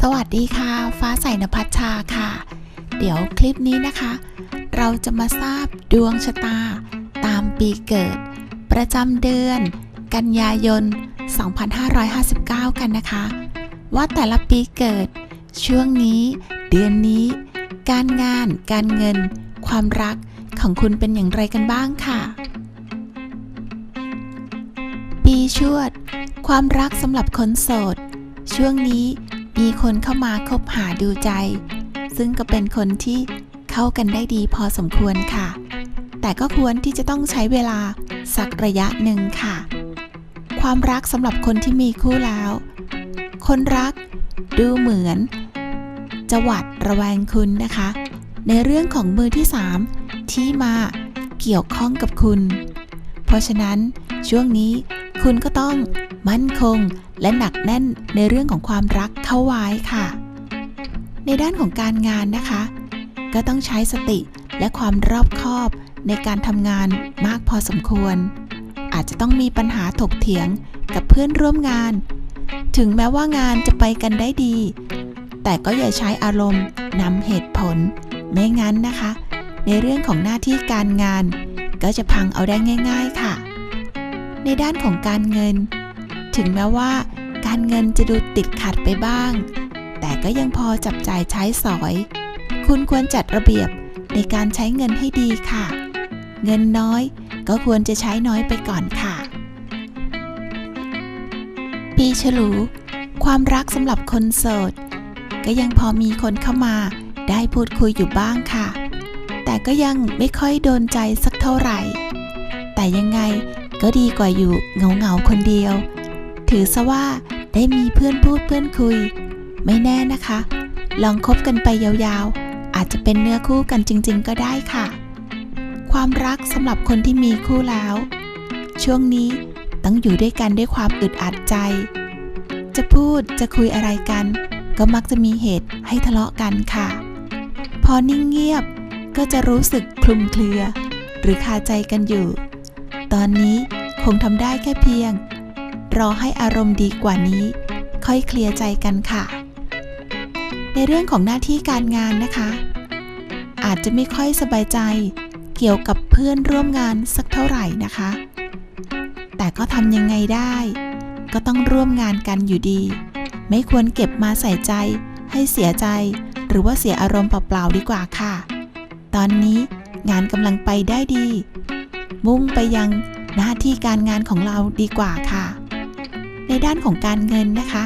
สวัสดีค่ะ ฟ้าใสนภัชชาค่ะ เดี๋ยวคลิปนี้นะคะ เราจะมาทราบดวงชะตา ตามปีเกิด ประจำเดือน กันยายน 2559 กันนะคะ ว่าแต่ละปีเกิด ช่วงนี้ เดือนนี้ การงาน การเงิน ความรักของคุณเป็นอย่างไรกันบ้างค่ะ ปีชวด ความรักสำหรับคนโสด ช่วงนี้ มีคนเข้ามาคบหาดูใจ ซึ่งก็เป็นคนที่เข้ากันได้ดีพอสมควรค่ะ แต่ก็ควรที่จะต้องใช้เวลาสักระยะหนึ่งค่ะ ความรักสำหรับคนที่มีคู่แล้ว คนรักดูเหมือนจะหวัดระแวงคุณนะคะ ในเรื่องของมือที่ 3 ที่มาเกี่ยวข้องกับคุณ เพราะฉะนั้นช่วงนี้คุณก็ต้องมั่นคง และหนักแน่นในเรื่องของความรักเข้าไว้ค่ะ ในด้านของการงานนะคะ ก็ต้องใช้สติและความรอบคอบในการทำงานมากพอสมควร อาจจะต้องมีปัญหาถกเถียงกับเพื่อนร่วมงาน ถึงแม้ว่างานจะไปกันได้ดี แต่ก็อย่าใช้อารมณ์นำเหตุผล ไม่งั้นนะคะ ในเรื่องของหน้าที่การงาน ก็จะพังเอาได้ง่าย ๆค่ะ ในด้านของการเงิน ถึงแม้ว่า การเงินจะดูติดขัดไปบ้าง แต่ก็ยังพอจับจ่ายใช้สอย คุณควรจัดระเบียบในการใช้เงินให้ดีค่ะ เงินน้อยก็ควรจะใช้น้อยไปก่อนค่ะ ปีฉลู ความรักสำหรับคนโสด ก็ยังพอมีคนเข้ามาได้พูดคุยอยู่บ้างค่ะ แต่ก็ยังไม่ค่อยโดนใจสักเท่าไหร่ แต่ยังไงก็ดีกว่าอยู่เหงาๆคนเดียว ถือซะว่าได้มีเพื่อนพูดเพื่อนคุย ไม่แน่นะคะ ลองคบกันไปยาวๆ อาจจะเป็นเนื้อคู่กันจริง ๆ ก็ได้ค่ะ ความรักสำหรับคนที่มีคู่แล้ว ช่วงนี้ต้องอยู่ด้วยกันด้วยความอึดอัดใจ จะพูดจะคุยอะไรกัน ก็มักจะมีเหตุให้ทะเลาะกันค่ะ พอนิ่งเงียบก็จะรู้สึกคลุมเครือ หรือคาใจกันอยู่ ตอนนี้คงทำได้แค่เพียง รอให้อารมณ์ดีกว่านี้ ค่อยเคลียร์ใจกันค่ะ ในเรื่องของหน้าที่การงานนะคะ อาจจะไม่ค่อยสบายใจเกี่ยวกับเพื่อนร่วมงานสักเท่าไหร่นะคะ แต่ก็ทำยังไงได้ ก็ต้องร่วมงานกันอยู่ดี ไม่ควรเก็บมาใส่ใจ ให้เสียใจ หรือว่าเสียอารมณ์เปล่าๆดีกว่าค่ะ ตอนนี้งานกำลังไปได้ดี มุ่งไปยังหน้าที่การงานของเราดีกว่าค่ะ ในด้านของการเงินนะคะ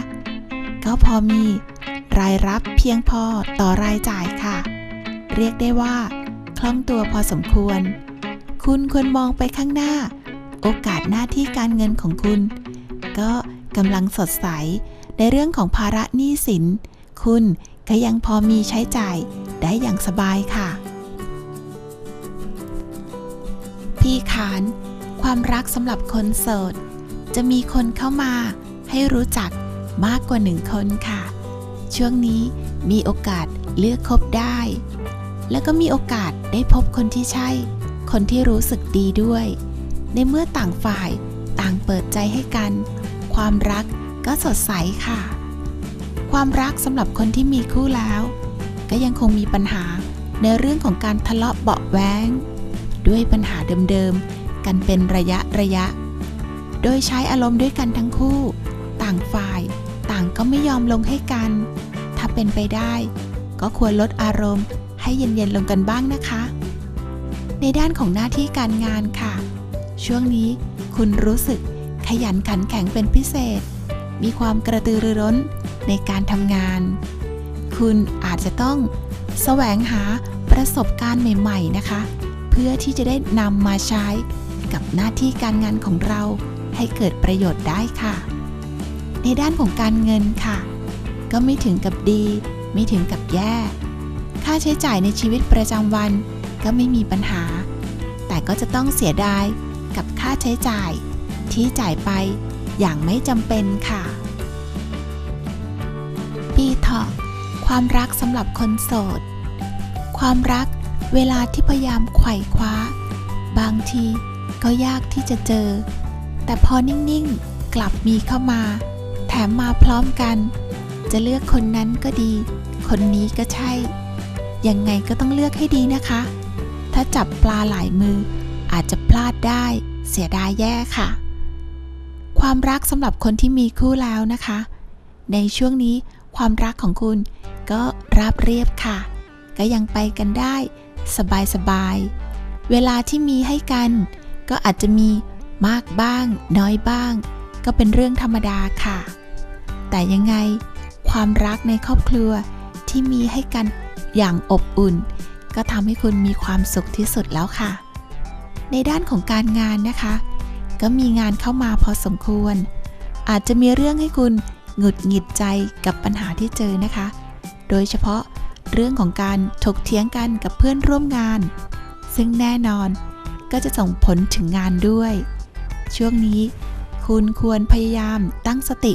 ก็พอมีรายรับเพียงพอต่อรายจ่ายค่ะ เรียกได้ว่า คล่องตัวพอสมควร คุณควรมองไปข้างหน้า โอกาสหน้าที่การเงินของคุณ ก็กำลังสดใส ในเรื่องของภาระหนี้สิน คุณก็ยังพอมีใช้จ่ายได้อย่างสบายค่ะ พี่ขาน ความรักสำหรับคนโสด จะมีคนเข้ามาให้รู้จักมากกว่าหนึ่งคนค่ะ ช่วงนี้มีโอกาสเลือกคบได้ แล้วก็มีโอกาสได้พบคนที่ใช่ คนที่รู้สึกดีด้วย ในเมื่อต่างฝ่ายต่างเปิดใจให้กัน ความรักก็สดใสค่ะ ความรักสำหรับคนที่มีคู่แล้ว ก็ยังคงมีปัญหาในเรื่องของการทะเลาะเบาะแว้ง ด้วยปัญหาเดิมๆ กันเป็นระยะระยะ โดยใช้อารมณ์ด้วยกันทั้งคู่ ต่างฝ่าย ต่างก็ไม่ยอมลงให้กัน ถ้าเป็นไปได้ ก็ควรลดอารมณ์ให้เย็นๆลงกันบ้างนะคะ ในด้านของหน้าที่การงานค่ะ ช่วงนี้คุณรู้สึกขยันขันแข็งเป็นพิเศษ มีความกระตือรือร้นในการทำงาน คุณอาจจะต้องแสวงหาประสบการณ์ใหม่ ๆ นะคะ เพื่อที่จะได้นำมาใช้กับหน้าที่การงานของเรา ให้เกิดประโยชน์ได้ค่ะ ในด้านของการเงินค่ะ ก็ไม่ถึงกับดี ไม่ถึงกับแย่ ค่าใช้จ่ายในชีวิตประจำวันก็ไม่มีปัญหา แต่ก็จะต้องเสียดายกับค่าใช้จ่าย ที่จ่ายไปอย่างไม่จำเป็นค่ะ ปีเถาะความรักสำหรับคนโสด ความรักเวลาที่พยายามไขว่คว้า บางทีก็ยากที่จะเจอ แต่พอนิ่งๆ กลับมีเข้ามา แถมมาพร้อมกัน จะเลือกคนนั้นก็ดี คนนี้ก็ใช่ ยังไงก็ต้องเลือกให้ดีนะคะ ถ้าจับปลาหลายมือ อาจจะพลาดได้ เสียดายแย่ค่ะ ความรักสำหรับคนที่มีคู่แล้วนะคะ ในช่วงนี้ความรักของคุณก็ราบเรียบค่ะ ก็ยังไปกันได้ สบายๆ เวลาที่มีให้กัน ก็อาจจะมี มากบ้าง น้อยบ้าง ก็เป็นเรื่องธรรมดาค่ะ แต่ยังไงความรักในครอบครัวที่มีให้กันอย่างอบอุ่น ก็ทำให้คุณมีความสุขที่สุดแล้วค่ะ ในด้านของการงานนะคะ ก็มีงานเข้ามาพอสมควร อาจจะมีเรื่องให้คุณหงุดหงิดใจกับปัญหาที่เจอนะคะ โดยเฉพาะเรื่องของการถกเถียงกันกับเพื่อนร่วมงาน ซึ่งแน่นอนก็จะส่งผลถึงงานด้วย ช่วงนี้ คุณควรพยายามตั้งสติ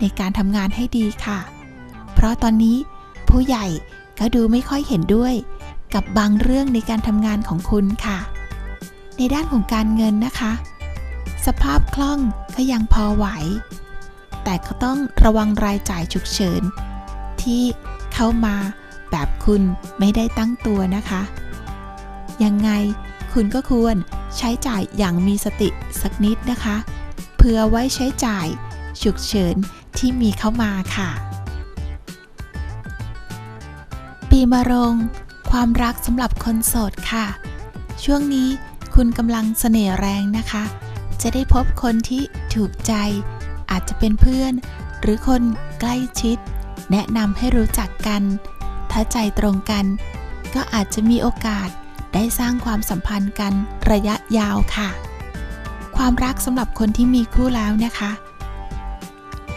ในการทำงานให้ดีค่ะ เพราะตอนนี้ผู้ใหญ่ก็ดูไม่ค่อยเห็นด้วยกับบางเรื่องในการทำงานของคุณค่ะ ในด้านของการเงินนะคะ สภาพคล่องก็ยังพอไหว แต่ก็ต้องระวังรายจ่ายฉุกเฉิน ที่เข้ามาแบบคุณไม่ได้ตั้งตัวนะคะ ยังไง คุณก็ควรใช้จ่ายอย่างมีสติสักนิดนะคะ เพื่อไว้ใช้จ่ายฉุกเฉินที่มีเข้ามาค่ะ ปีมะโรง ความรักสำหรับคนโสดค่ะ ช่วงนี้คุณกำลังเสน่ห์แรงนะคะ จะได้พบคนที่ถูกใจ อาจจะเป็นเพื่อน หรือคนใกล้ชิด แนะนำให้รู้จักกัน ถ้าใจตรงกัน ก็อาจจะมีโอกาส ได้สร้างความสัมพันธ์กันระยะยาวค่ะ ความรักสำหรับคนที่มีคู่แล้วนะคะ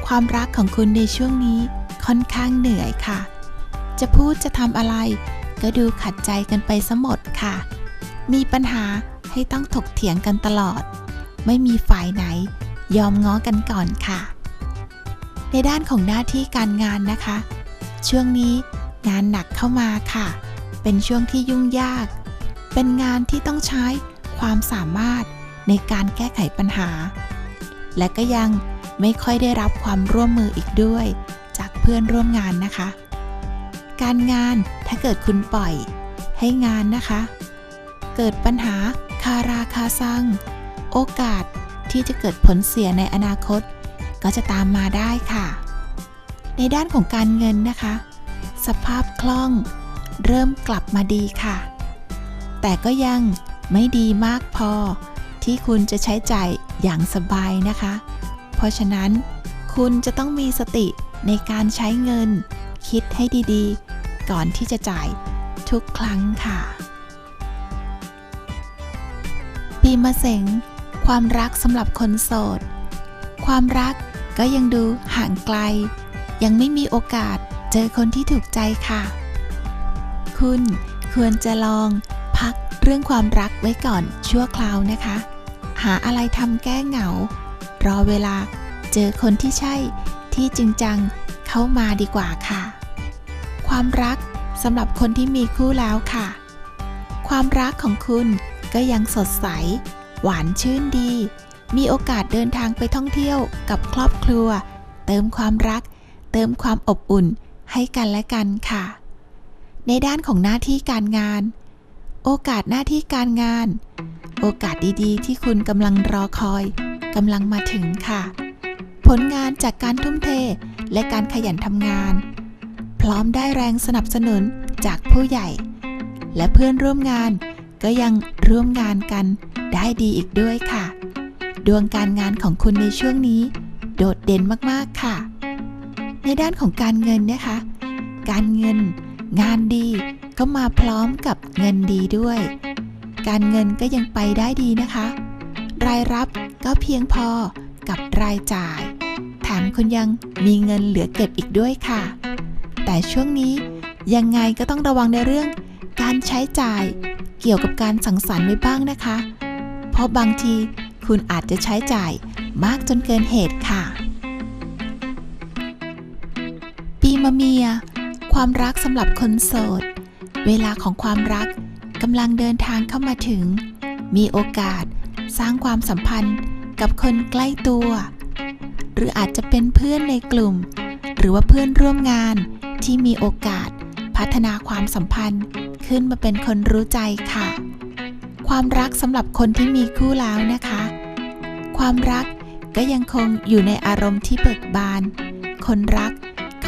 ความรักของคุณในช่วงนี้ค่อนข้างเหนื่อยค่ะ จะพูดจะทำอะไร ก็ดูขัดใจกันไปซะหมดค่ะ มีปัญหาให้ต้องถกเถียงกันตลอด ไม่มีฝ่ายไหน ยอมง้อกันก่อนค่ะ ในด้านของหน้าที่การงานนะคะ ช่วงนี้งานหนักเข้ามาค่ะ เป็นช่วงที่ยุ่งยาก เป็นงานที่ต้องใช้ความสามารถในการแก้ไขปัญหา และก็ยังไม่ค่อยได้รับความร่วมมืออีกด้วย จากเพื่อนร่วมงานนะคะ การงานถ้าเกิดคุณปล่อยให้งานนะคะ เกิดปัญหาคาราคาซัง โอกาสที่จะเกิดผลเสียในอนาคต ก็จะตามมาได้ค่ะ ในด้านของการเงินนะคะ สภาพคล่องเริ่มกลับมาดีค่ะ แต่ก็ยังไม่ดีมากพอ ที่คุณจะใช้จ่ายอย่างสบายนะคะ เพราะฉะนั้นคุณจะต้องมีสติในการใช้เงิน คิดให้ดีๆ ก่อนที่จะจ่ายทุกครั้งค่ะ ปีมะเสงความรักสำหรับคนโสด ความรักก็ยังดูห่างไกล ยังไม่มีโอกาสเจอคนที่ถูกใจค่ะ คุณควรจะลอง รื่องความรักไว้ก่อนชั่วคราวนะคะ หาอะไรทำแก้เหงา รอเวลาเจอคนที่ใช่ที่จริงจังเข้ามาดีกว่าค่ะ ความรักสำหรับคนที่มีคู่แล้วค่ะ ความรักของคุณก็ยังสดใส หวานชื่นดี มีโอกาสเดินทางไปท่องเที่ยวกับครอบครัว เติมความรัก เติมความอบอุ่นให้กันและกันค่ะ ในด้านของหน้าที่การงาน โอกาสหน้าที่การงาน โอกาสดีๆ ที่คุณกำลังรอคอยกำลังมาถึงค่ะ ผลงานจากการทุ่มเทและการขยันทำงาน พร้อมได้แรงสนับสนุนจากผู้ใหญ่ และเพื่อนร่วมงานก็ยังร่วมงานกันได้ดีอีกด้วยค่ะ ดวงการงานของคุณในช่วงนี้ โดดเด่นมากๆค่ะ ในด้านของการเงินนะคะ การเงิน งานดี ก็มาพร้อมกับเงินดีด้วย การเงินก็ยังไปได้ดีนะคะ รายรับก็เพียงพอกับรายจ่าย แถมคุณยังมีเงินเหลือเก็บอีกด้วยค่ะ แต่ช่วงนี้ยังไงก็ต้องระวังในเรื่อง การใช้จ่ายเกี่ยวกับการสังสรรค์ไว้บ้างนะคะ เพราะบางทีคุณอาจจะใช้จ่ายมากจนเกินเหตุค่ะ ปีมะเมีย ความรักสำหรับคนโสด เวลาของความรักกำลังเดินทางเข้ามาถึง มีโอกาสสร้างความสัมพันธ์กับคนใกล้ตัว หรืออาจจะเป็นเพื่อนในกลุ่ม หรือว่าเพื่อนร่วมงานที่มีโอกาสพัฒนาความสัมพันธ์ขึ้นมาเป็นคนรู้ใจค่ะ ความรักสำหรับคนที่มีคู่แล้วนะคะ ความรักก็ยังคงอยู่ในอารมณ์ที่เบิกบาน คนรัก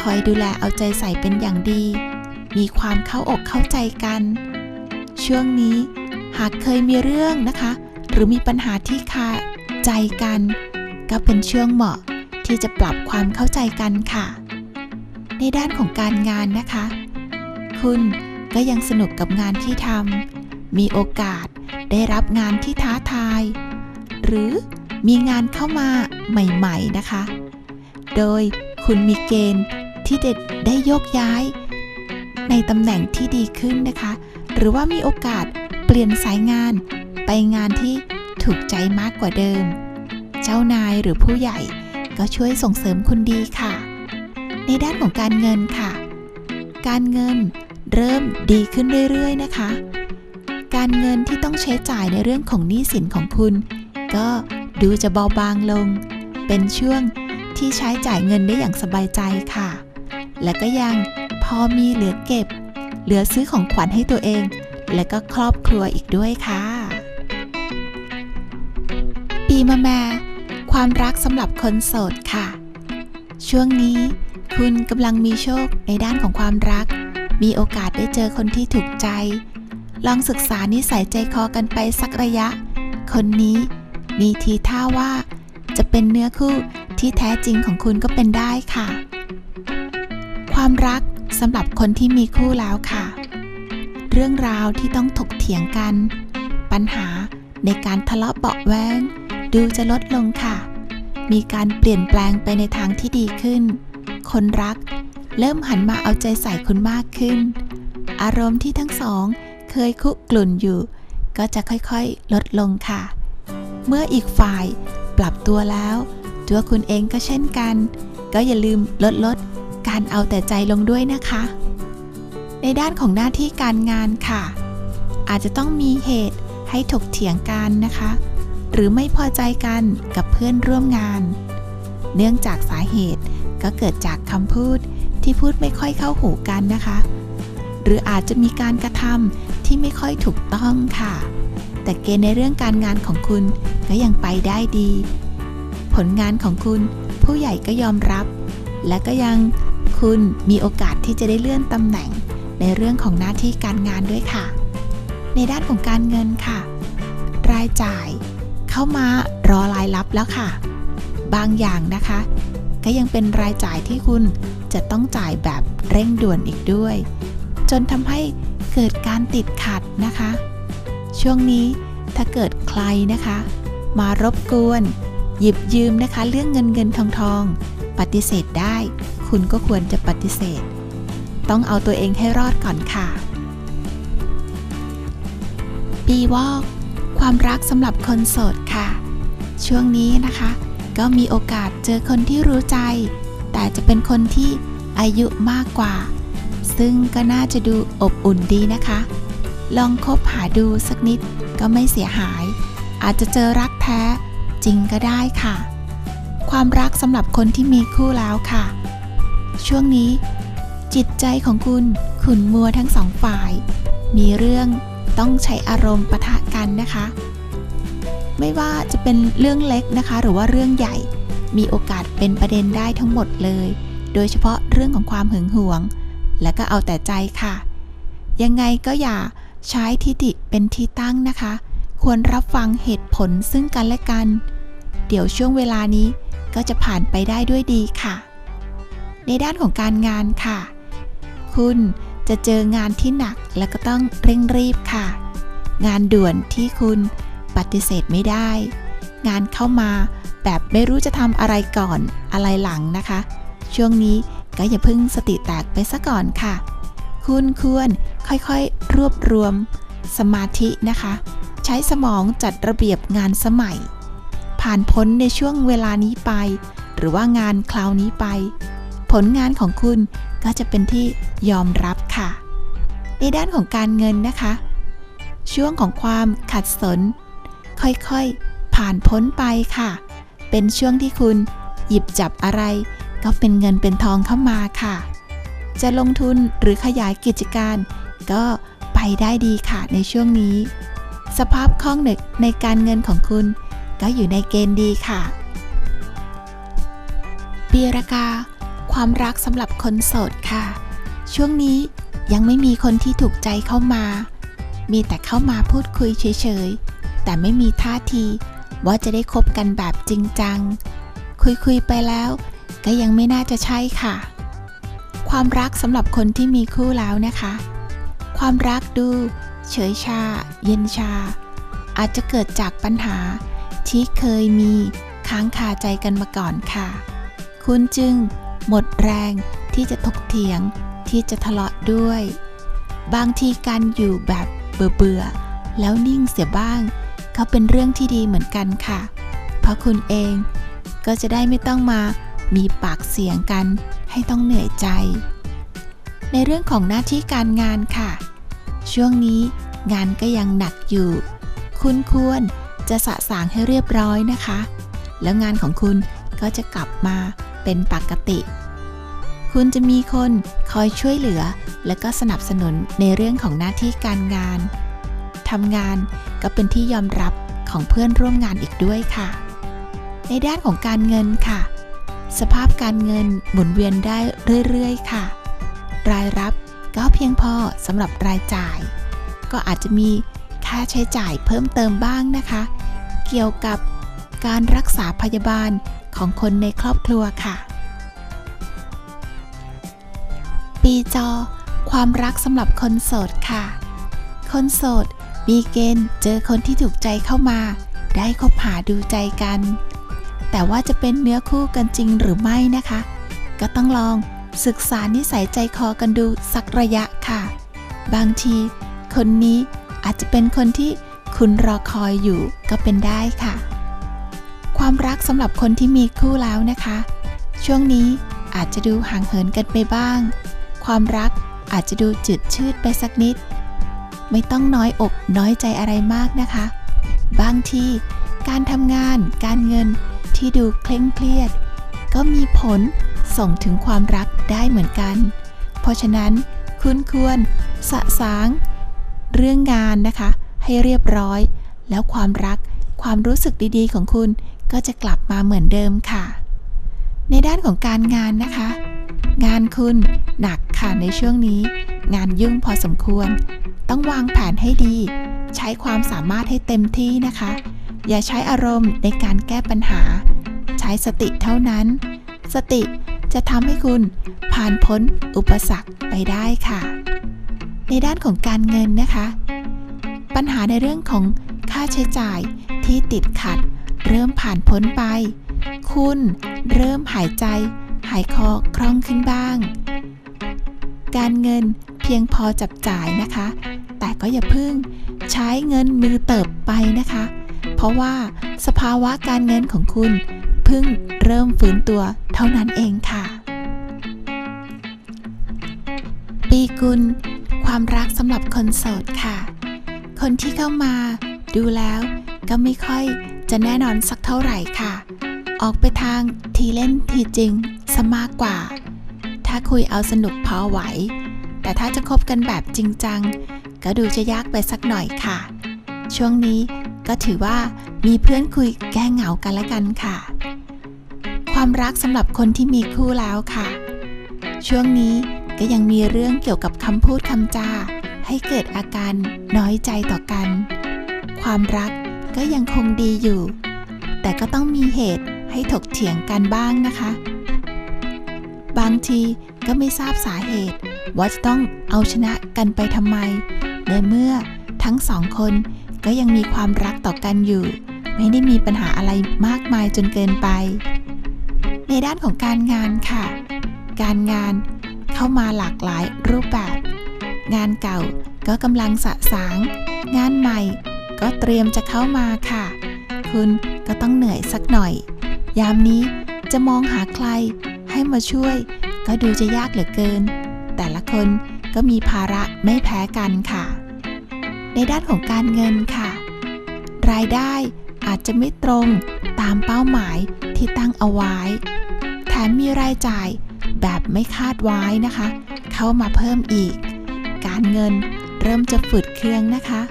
คอยดูแลเอาใจใส่เป็นอย่างดี มีความเข้าอกเข้าใจกัน ช่วงนี้หากเคยมีเรื่องนะคะ หรือมีปัญหาที่คาใจกัน ก็เป็นช่วงเหมาะที่จะปรับความเข้าใจกันค่ะ ในด้านของการงานนะคะ คุณก็ยังสนุกกับงานที่ทำมีโอกาสได้รับงานที่ท้าทาย หรือมีงานเข้ามาใหม่ ๆนะคะ โดยคุณมีเกณฑ์ที่จะได้โยกย้าย ในตำแหน่งที่ดีขึ้นนะคะ หรือว่ามีโอกาสเปลี่ยนสายงาน ไปงานที่ถูกใจมากกว่าเดิม เจ้านายหรือผู้ใหญ่ก็ช่วยส่งเสริมคุณดีค่ะ ในด้านของการเงินค่ะ การเงินเริ่มดีขึ้นเรื่อยๆนะคะ การเงินที่ต้องใช้จ่ายในเรื่องของหนี้สินของคุณ ก็ดูจะเบาบางลง เป็นช่วงที่ใช้จ่ายเงินได้อย่างสบายใจค่ะ และก็ยัง อมีเหลือเก็บ เหลือซื้อของขวัญให้ตัวเอง และก็ครอบครัวอีกด้วยค่ะ ปีมะแม่ความรักสำหรับคนโสดค่ะ ช่วงนี้คุณกำลังมีโชคในด้านของความรัก มีโอกาสได้เจอคนที่ถูกใจ ลองศึกษานิสัยใจคอกันไปสักระยะ คนนี้มีทีท่าว่า จะเป็นเนื้อคู่ที่แท้จริงของคุณก็เป็นได้ค่ะ ความรัก สำหรับคนที่มีคู่แล้วค่ะ เรื่องราวที่ต้องถกเถียงกัน ปัญหาในการทะเลาะเบาะแวงดูจะลดลงค่ะ มีการเปลี่ยนแปลงไปในทางที่ดีขึ้น คนรักเริ่มหันมาเอาใจใส่คุณมากขึ้น อารมณ์ที่ทั้งสองเคยคุกลุ่นอยู่ ก็จะค่อยๆ ลดลงค่ะ เมื่ออีกฝ่ายปรับตัวแล้ว ตัวคุณเองก็เช่นกัน ก็อย่าลืมลดลด การเอาแต่ใจลงด้วยนะคะ ในด้านของหน้าที่การงานค่ะ อาจจะต้องมีเหตุให้ถกเถียงกันนะคะ หรือไม่พอใจกันกับเพื่อนร่วมงาน เนื่องจากสาเหตุก็เกิดจากคำพูดที่พูดไม่ค่อยเข้าหูกันนะคะ หรืออาจจะมีการกระทำที่ไม่ค่อยถูกต้องค่ะ แต่เกณฑ์ในเรื่องการงานของคุณก็ยังไปได้ดี ผลงานของคุณผู้ใหญ่ก็ยอมรับ และก็ยัง คุณมีโอกาสที่จะได้เลื่อนตำแหน่งในเรื่องของหน้าที่การงานด้วยค่ะ ในด้านของการเงินค่ะ รายจ่ายเข้ามารอรายรับแล้วค่ะ บางอย่างนะคะ ก็ยังเป็นรายจ่ายที่คุณจะต้องจ่ายแบบเร่งด่วนอีกด้วย จนทำให้เกิดการติดขัดนะคะ ช่วงนี้ถ้าเกิดใครนะคะ มารบกวน หยิบยืมนะคะ เรื่องเงินเงินทองทอง ปฏิเสธได้ คุณก็ควรจะปฏิเสธ ต้องเอาตัวเองให้รอดก่อนค่ะ ปีวอกความรักสำหรับคนโสดค่ะ ช่วงนี้นะคะ ก็มีโอกาสเจอคนที่รู้ใจ แต่จะเป็นคนที่อายุมากกว่า ซึ่งก็น่าจะดูอบอุ่นดีนะคะ ลองคบหาดูสักนิดก็ไม่เสียหาย อาจจะเจอรักแท้จริงก็ได้ค่ะ ความรักสำหรับคนที่มีคู่แล้วค่ะ ช่วงนี้ จิตใจของคุณขุนมัวทั้งสองฝ่าย มีเรื่องต้องใช้อารมณ์ปะทะกันนะคะ ไม่ว่าจะเป็นเรื่องเล็กนะคะ หรือว่าเรื่องใหญ่ มีโอกาสเป็นประเด็นได้ทั้งหมดเลย โดยเฉพาะเรื่องของความหึงหวง และก็เอาแต่ใจค่ะ ยังไงก็อย่าใช้ทิฏฐิเป็นที่ตั้งนะคะ ควรรับฟังเหตุผลซึ่งกันและกัน เดี๋ยวช่วงเวลานี้ก็จะผ่านไปได้ด้วยดีค่ะ ในด้านของการงานค่ะ คุณจะเจองานที่หนักและก็ต้องเร่งรีบค่ะ งานด่วนที่คุณปฏิเสธไม่ได้ งานเข้ามาแบบไม่รู้จะทำอะไรก่อนอะไรหลังนะคะ ช่วงนี้ก็อย่าเพึ่งสติแตกไปซะก่อนค่ะ คุณควรค่อยๆรวบรวมสมาธินะคะ ใช้สมองจัดระเบียบงานสมัย ผ่านพ้นในช่วงเวลานี้ไป หรือว่างานคราวนี้ไป ผลงานของคุณก็จะเป็นที่ยอมรับค่ะ ในด้านของการเงินนะคะ ช่วงของความขัดสน ค่อยๆ ผ่านพ้นไปค่ะ เป็นช่วงที่คุณหยิบจับอะไรก็เป็นเงินเป็นทองเข้ามาค่ะ จะลงทุนหรือขยายกิจการ ก็ไปได้ดีค่ะในช่วงนี้ สภาพคล่องในในการเงินของคุณ ก็อยู่ในเกณฑ์ดีค่ะปีรากา ความรักสำหรับคนโสดค่ะ ช่วงนี้ยังไม่มีคนที่ถูกใจเข้ามา มีแต่เข้ามาพูดคุยเฉยๆ แต่ไม่มีท่าทีว่าจะได้คบกันแบบจริงจัง คุยๆไปแล้ว ก็ยังไม่น่าจะใช่ค่ะ ความรักสำหรับคนที่มีคู่แล้วนะคะ ความรักดูเฉยชา เย็นชา อาจจะเกิดจากปัญหาที่เคยมีค้างคาใจกันมาก่อนค่ะ คุณจึง หมดแรงที่จะถกเถียงที่จะทะเลาะด้วย บางทีการอยู่แบบเบื่อๆแล้วนิ่งเสียบ้างก็เป็นเรื่องที่ดีเหมือนกันค่ะ เพราะคุณเองก็จะได้ไม่ต้องมามีปากเสียงกันให้ต้องเหนื่อยใจ ในเรื่องของหน้าที่การงานค่ะ ช่วงนี้งานก็ยังหนักอยู่ คุณควรจะสะสางให้เรียบร้อยนะคะ แล้วงานของคุณก็จะกลับมา เป็นปกติ คุณจะมีคนคอยช่วยเหลือ และก็สนับสนุนในเรื่องของหน้าที่การงานทำงานก็เป็นที่ยอมรับของเพื่อนร่วมงานอีกด้วยค่ะ ในด้านของการเงินค่ะ สภาพการเงินหมุนเวียนได้เรื่อยๆ ค่ะ รายรับก็เพียงพอสำหรับรายจ่าย ก็อาจจะมีค่าใช้จ่ายเพิ่มเติมบ้างนะคะ เกี่ยวกับการรักษาพยาบาล ของคนในครอบครัวค่ะ ปีจอ ความรักสำหรับคนโสดค่ะ คนโสดมีเกณฑ์เจอคนที่ถูกใจเข้ามา ได้คบหาดูใจกัน แต่ว่าจะเป็นเนื้อคู่กันจริงหรือไม่นะคะ ก็ต้องลองศึกษานิสัยใจคอกันดูสักระยะค่ะ บางที คนนี้อาจจะเป็นคนที่คุณรอคอยอยู่ก็เป็นได้ค่ะ ความรักสำหรับคนที่มีคู่แล้วนะคะ ช่วงนี้อาจจะดูห่างเหินกันไปบ้าง ความรักอาจจะดูจืดชืดไปสักนิด ไม่ต้องน้อยอกน้อยใจอะไรมากนะคะ บางทีการทำงาน การเงินที่ดูเคร่งเครียด ก็มีผลส่งถึงความรักได้เหมือนกัน เพราะฉะนั้นคุณควรสะสาง เรื่องงานนะคะ ให้เรียบร้อย แล้วความรักความรู้สึกดีๆของคุณ ก็จะกลับมาเหมือนเดิมค่ะ ในด้านของการงานนะคะ งานคุณหนักค่ะในช่วงนี้ งานยุ่งพอสมควร ต้องวางแผนให้ดี ใช้ความสามารถให้เต็มที่นะคะ อย่าใช้อารมณ์ในการแก้ปัญหา ใช้สติเท่านั้น สติจะทำให้คุณผ่านพ้นอุปสรรคไปได้ค่ะ ในด้านของการเงินนะคะ ปัญหาในเรื่องของค่าใช้จ่ายที่ติดขัด เริ่มผ่านพ้นไป คุณเริ่มหายใจ หายคอคล่องขึ้นบ้าง การเงินเพียงพอจับจ่ายนะคะ แต่ก็อย่าพึ่งใช้เงินมือเติบไปนะคะ เพราะว่าสภาวะการเงินของคุณเพิ่งเริ่มฟื้นตัวเท่านั้นเองค่ะ ปีกุล ความรักสำหรับคนโสดค่ะ คนที่เข้ามาดูแล้วก็ไม่ค่อย จะแน่นอนสักเท่าไหร่ค่ะ ออกไปทางทีเล่นทีจริงซะมากกว่า ถ้าคุยเอาสนุกพอไหว แต่ถ้าจะคบกันแบบจริงจัง ก็ดูจะยากไปสักหน่อยค่ะ ช่วงนี้ก็ถือว่ามีเพื่อนคุยแก้เหงากันละกันค่ะ ความรักสำหรับคนที่มีคู่แล้วค่ะ ช่วงนี้ก็ยังมีเรื่องเกี่ยวกับคำพูดคำจา ให้เกิดอาการน้อยใจต่อกัน ความรัก ก็ยังคงดีอยู่ แต่ก็ต้องมีเหตุให้ถกเถียงกันบ้างนะคะ บางทีก็ไม่ทราบสาเหตุ ว่าจะต้องเอาชนะกันไปทำไม ในเมื่อทั้งสองคนก็ยังมีความรักต่อกันอยู่ ไม่ได้มีปัญหาอะไรมากมายจนเกินไป ในด้านของการงานค่ะ การงานเข้ามาหลากหลายรูปแบบ งานเก่าก็กำลังสะสาง งานใหม่ ก็เตรียมจะเข้ามาค่ะ คุณก็ต้องเหนื่อยสักหน่อย ยามนี้จะมองหาใครให้มาช่วย ก็ดูจะยากเหลือเกิน แต่ละคนก็มีภาระไม่แพ้กันค่ะ ในด้านของการเงินค่ะ รายได้อาจจะไม่ตรงตามเป้าหมายที่ตั้งเอาไว้ แถมมีรายจ่ายแบบไม่คาดไว้นะคะ เข้ามาเพิ่มอีก การเงินเริ่มจะฝืดเคืองนะคะ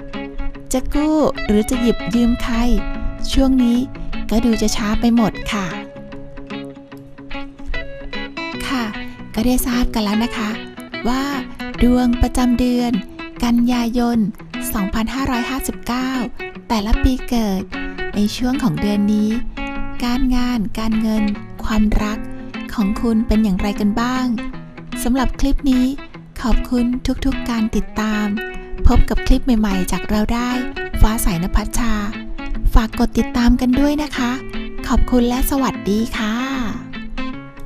จะกู้หรือจะหยิบยืมใคร ช่วงนี้ก็ดูจะช้าไปหมดค่ะ ค่ะ ก็ได้ทราบกันแล้วนะคะ ว่าดวงประจำเดือน กันยายน 2559 แต่ละปีเกิด ในช่วงของเดือนนี้ การงาน การเงิน ความรักของคุณเป็นอย่างไรกันบ้างสำหรับคลิปนี้ขอบคุณทุกๆการติดตาม พบกับคลิปใหม่ๆ จากเราได้ ฟ้าใสนภัชชา ฝากกดติดตามกันด้วยนะคะ ขอบคุณและสวัสดีค่ะ